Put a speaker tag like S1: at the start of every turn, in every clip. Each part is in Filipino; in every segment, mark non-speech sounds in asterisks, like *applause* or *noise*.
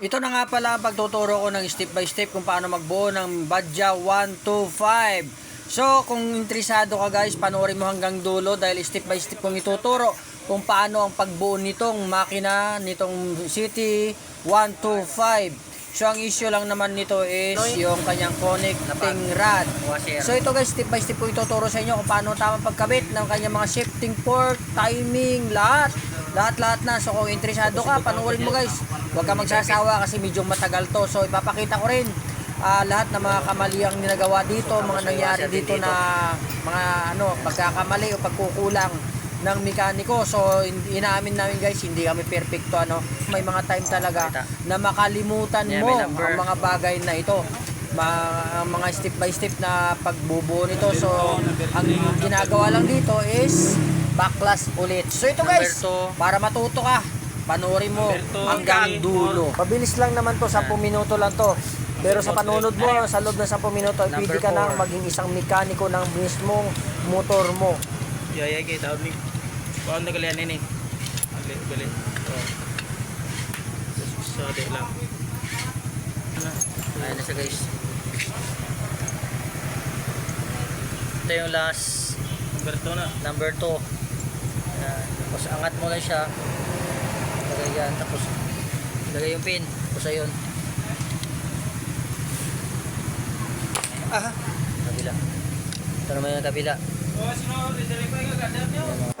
S1: Ito na nga pala ang pagtuturo ko ng step by step kung paano magbuo ng Badja 125. So, kung interesado ka guys, panoorin mo hanggang dulo dahil step by step kong ituturo kung paano ang pagbuo nitong makina, nitong City 125. So, ang issue lang naman nito is yung kanyang connecting rod. So, ito guys, step by step ko ituturo sa inyo kung paano tamang pagkabit ng kanyang mga shifting port, timing, lahat. Lahat-lahat na. So, kung interesado ka, panoorin mo guys. Huwag ka magsasawa kasi medyo matagal to. So, ipapakita ko rin ah, lahat ng mga kamaliang ninagawa dito, mga nangyari dito na mga ano, pagkakamali o pagkukulang ng mekaniko. So, in- inaamin namin guys, hindi kami perfecto ano. May mga time talaga na makalimutan mo ang mga bagay na ito. Ma- ang mga step by step na pagbubuo nito. So, ang ginagawa lang dito is backlash ulit. So, ito guys,
S2: Number two.
S1: para matuto ka, panoorin mo
S2: Number two.
S1: hanggang dulo. Pabilis lang naman to, 10 minuto lang to. Pero sa panunod mo, sa loob ng 10 minuto, ay pwede
S2: Number
S1: ka nang
S2: four.
S1: maging isang mekaniko ng mismong motor mo.
S2: Yaya kay tawag ni. Kuan na kalian ini. Ali bali. Oh. So de lang. Ayan na siya guys. Ito yung last number 2 na. Number 2. Tapos angat mo lang siya. Lagay yan. Tapos lagay yung pin. Tapos ayun. Ah. Kabila. Ito naman yung kabila.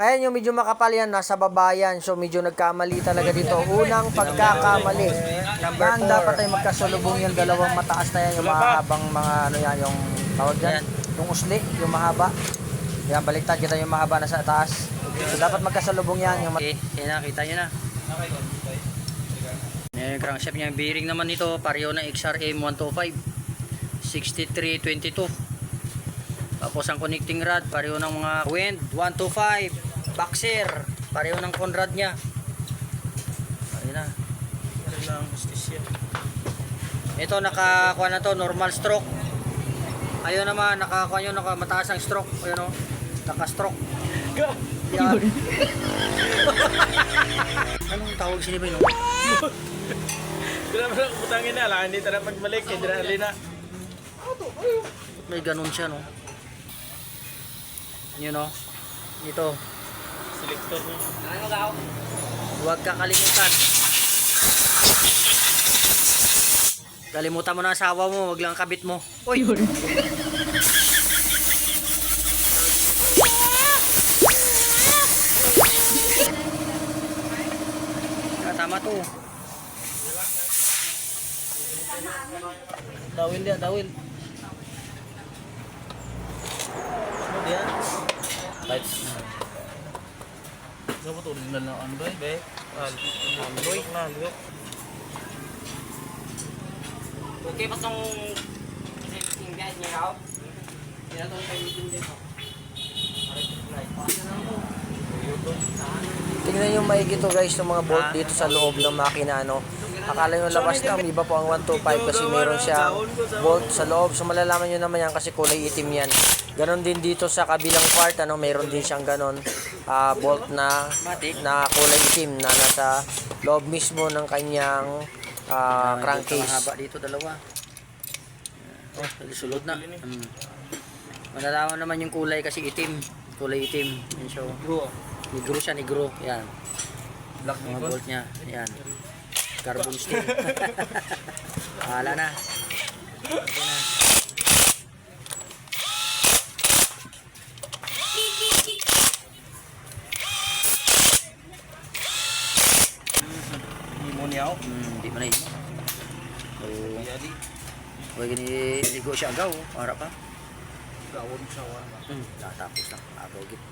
S1: Ayan yung medyo makapal yan, nasa baba yan. So medyo nagkamali talaga dito. Unang pagkakamali.
S2: Number
S1: Yan, dapat ay magkasulubong yung dalawang mataas na yan, yung mahabang mga ano yan, yung tawag dyan,
S2: Yan.
S1: yung usli, yung mahaba. Yan, baliktad kita yung mahaba na sa taas. So dapat magkasalubong yan, yung
S2: Okay, yan na, kita nyo na. Yan yung crankshaft niya. Yung bearing naman nito, pareho ng XRM 125. 6322. Tapos ang connecting rod, pareho ng mga wind 125. Boxer, pareho ng conrad niya. Ayun na. Ito nakakuha na to, normal stroke. Ayun naman, nakakuha nyo, naka, mataas ang stroke. Ayun o, naka-stroke. Yan. *laughs* Anong tawag sini ba yun?
S3: Bila mo lang utangin na, lang hindi tara pagbalik, kay Dira Alina.
S2: May ganun siya, no? Yun, no? Ito.
S3: Selector mo.
S2: Huwag ka kalimutan. Kalimutan mo na asawa mo, wag lang ang kabit mo. Uy! Dawil dia, dawil. Ano dia? Lights.
S3: Dapat original na ano ba? Be? Alboy. na, alboy.
S2: Okay, pas nung tinggal niya ako. Kaya itong kayo din dito.
S1: Tingnan yung maigi to guys, yung mga bolt dito sa loob ng makina, ano. Akala nyo labas lang, iba po ang 125 kasi meron siyang bolt sa loob. So malalaman nyo naman yan kasi kulay itim yan. Ganon din dito sa kabilang part, ano, meron din siyang ganon ah, bolt na, na kulay itim na nasa loob mismo ng kanyang ah, crankcase.
S2: Mahaba dito dalawa. Oh, sulod na. Hmm. Malalaman naman yung kulay kasi itim. Kulay itim. Yan siya. oh. Negro siya, negro. Yan.
S3: Black
S2: Mga bolt niya. Yan. Carbon steel. *laughs* Bahala na. Okay na.
S3: Hindi mo niyaw.
S2: Hmm, di man na yun. So,
S3: Yadi.
S2: huwag gini ligo siya agaw. Harap pa.
S3: Gawon siya wa.
S2: Hmm, natapos na. Agaw git.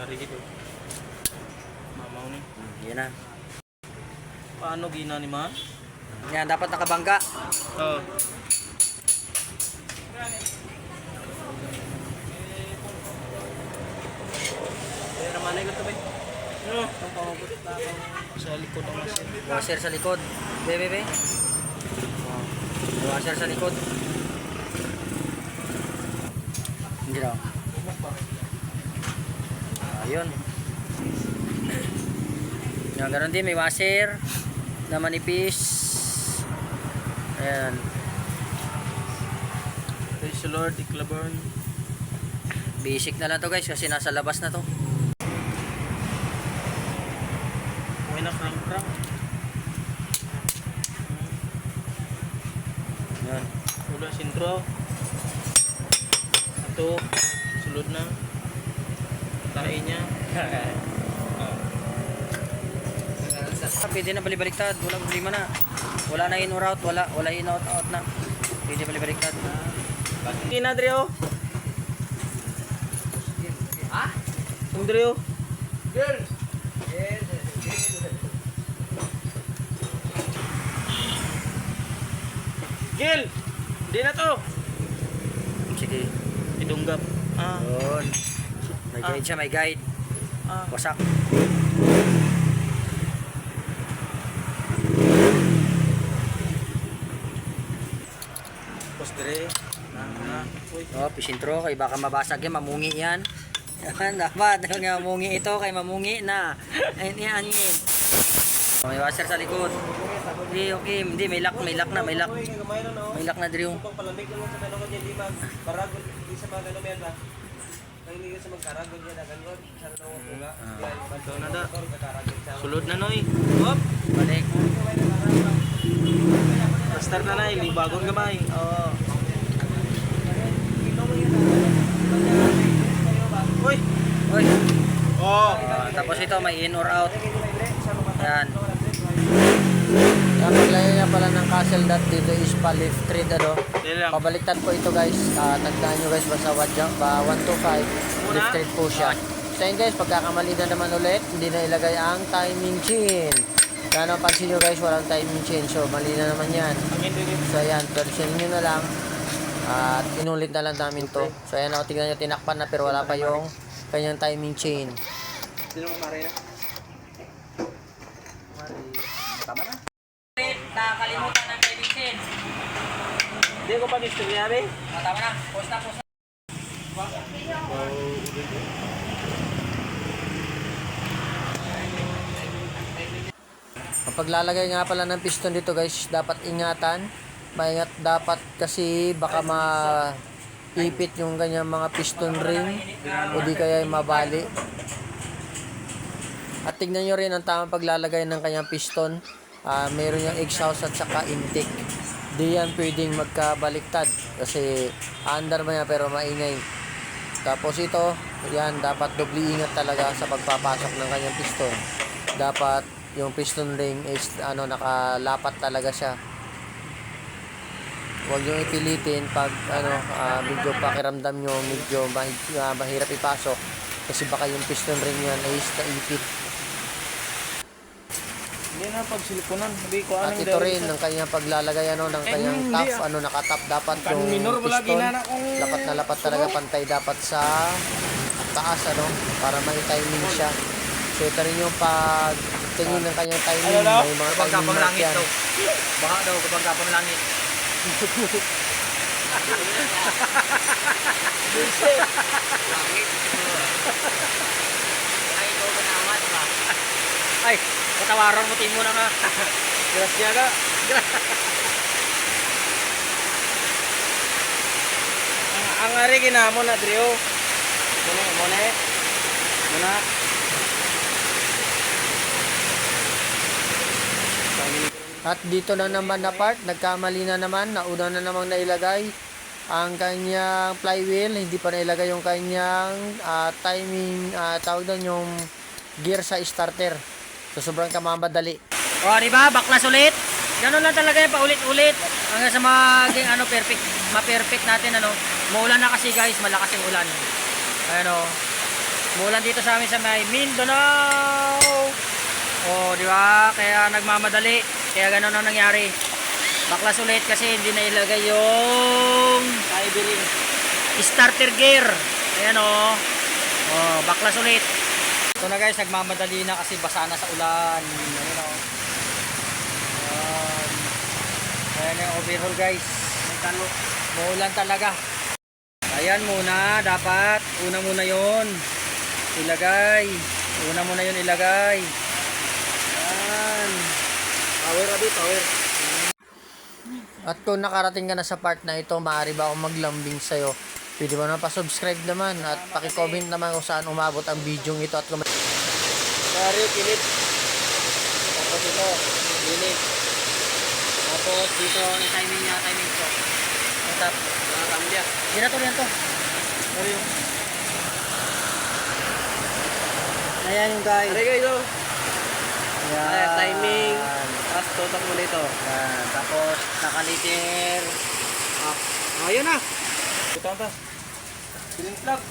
S3: Ari gito. Mamaw ni.
S2: Hmm, yan na.
S3: Paano gina ni man?
S2: Yan, dapat nakabangga.
S3: Oh. Kaya naman ay gato ba? Ano? Ang na ako sa likod.
S2: Washer sa likod. Be, be, be. Oh. Washer sa likod. Hindi raw. Ayun. Yan, ganun din. May washer.
S1: Na manipis. Ayan.
S3: Praise the Lord, Iklaburn.
S1: Basic na lang to guys kasi nasa labas na to.
S3: May na crank crank.
S1: Ayan.
S3: Ulo sintro. Ito, sulod na. Tahin niya. *laughs*
S1: Pwede na balibaliktad, wala problema na. Wala na in or out, wala, wala in out out na. Pwede balibaliktad.
S3: Hindi na, Drio.
S1: Ha?
S3: Yung Drio. Gil! Hindi na to.
S1: Sige.
S3: Idunggap. Ah,
S1: Yun. May
S3: Ah.
S1: guide siya, may guide.
S3: ah.
S1: Wasak.
S3: Dire. Na, na. Uy.
S1: Oh, pisintro, kay baka mabasag yan, mamungi yan. *laughs* Yan, dapat. Nga mamungi ito, kay mamungi na. Ayun yan, yan. Oh, may washer sa likod. Hindi, okay. Hindi, may lock, may lock na, may lock.
S3: Na.
S1: May lock na, Drew.
S3: Palamig lang sa tanong niya di ba? Baragol di sa mga ganun yan ba? Sa magkaragol niya na ganun. Sa tanong ko nga. Ito na da. Sulod na noy. Hop.
S1: Balik.
S3: Start na na ini bagong gamay. Oo. Uy.
S1: Oy.
S3: Oh.
S1: Ah, tapos ito, may in or out. Yan. Ang paglaya niya pala ng castle dot dito is pa lift trade ano.
S3: Dili lang.
S1: Pabaliktad po ito guys. Uh, tagdaan nyo guys basta wadya, ba 125 lift trade po siya. So yun guys, pagkakamali na naman ulit, hindi na ilagay ang timing chain. Kaya naman pansin nyo guys, walang timing chain. So mali na naman yan. So ayan, version nyo na lang. At inulit na lang namin to. So ayan o, tingnan nyo, tinakpan na pero wala pa yung kanyang timing chain.
S3: Sino mo Maria?
S1: Tama na. Nakakalimutan ng timing chain.
S3: Hindi ko pa istorya rin.
S1: Tama na, post na, post na. Kapag lalagay nga pala ng piston dito guys, dapat ingatan. Maingat dapat kasi baka ma ipit yung kanyang mga piston ring o di kaya mabali. At tignan nyo rin ang tamang paglalagay ng kanyang piston. Ah, meron yung exhaust at saka intake. Di yan pwedeng magkabaliktad kasi under man yan pero maingay. Tapos ito, yan dapat doble ingat talaga sa pagpapasok ng kanyang piston. Dapat yung piston ring is ano nakalapat talaga siya. Huwag yung ipilitin pag ano ah, medyo pakiramdam nyo medyo mahi- ah, mahirap ipasok kasi baka yung piston ring yan is naipit.
S3: Hindi na pag silikonan. Sabi ko
S1: At ito rin ng kanyang paglalagay ano ng kanyang
S3: hindi,
S1: top
S3: ah.
S1: ano nakatap dapat yung piston lapat na lapat talaga pantay dapat sa taas ano para may timing siya. So ito rin yung pag tingin ng kanyang timing
S3: Ano daw?
S1: may mga timing mark yan.
S2: Baka daw kapag kapang langit. Ay, ikaw ganawan ba?
S1: Ay, katawaran mo timo na nga.
S3: Gracias ka. ang ang ari ginamo na Drio. Muna, muna. Muna.
S1: At dito na naman na part, nagkamali na naman, nauna na namang nailagay ang kanyang flywheel, hindi pa nailagay yung kanyang ah, timing, ah, tawag doon yung gear sa starter. So sobrang kamamadali. O, di ba? Baklas ulit. Ganun lang talaga yung paulit-ulit. Hanggang sa maging ano, perfect, ma-perfect natin ano. Maulan na kasi guys, malakas yung ulan. Ayan o. Muulan dito sa amin sa may Mindanao. Oh, di ba? Kaya nagmamadali. Kaya ganun ang nangyari. Baklas ulit kasi hindi na ilagay yung
S3: Kaibirin.
S1: starter gear. Ayan oh. Oh, baklas ulit. Ito na guys, nagmamadali na kasi basa na sa ulan. Ayan oh. Ayan. Ayan yung overhaul guys. May kano. Maulan talaga. Ayan muna, dapat. Una muna yon Ilagay. Una muna yon ilagay. Ayan.
S3: Power gabi, power.
S1: At kung nakarating ka na sa part na ito, maaari ba akong maglambing sa'yo? Pwede mo naman pa-subscribe naman at paki-comment naman kung saan umabot ang video ito at may
S3: Pare, kilip. Tapos ito, unit.
S2: Tapos dito, yung timing niya, timing ko. Ang top.
S3: Mga kambya.
S2: Yan to. Ano yung... Ayan yung guys.
S3: Pare guys, oh.
S2: Ayan.
S3: Ayan, timing. Tapos tutok mo dito.
S2: Ayan. Tapos, nakaliter.
S3: Ah, oh, yun na. Ito ang tas. Siling plug.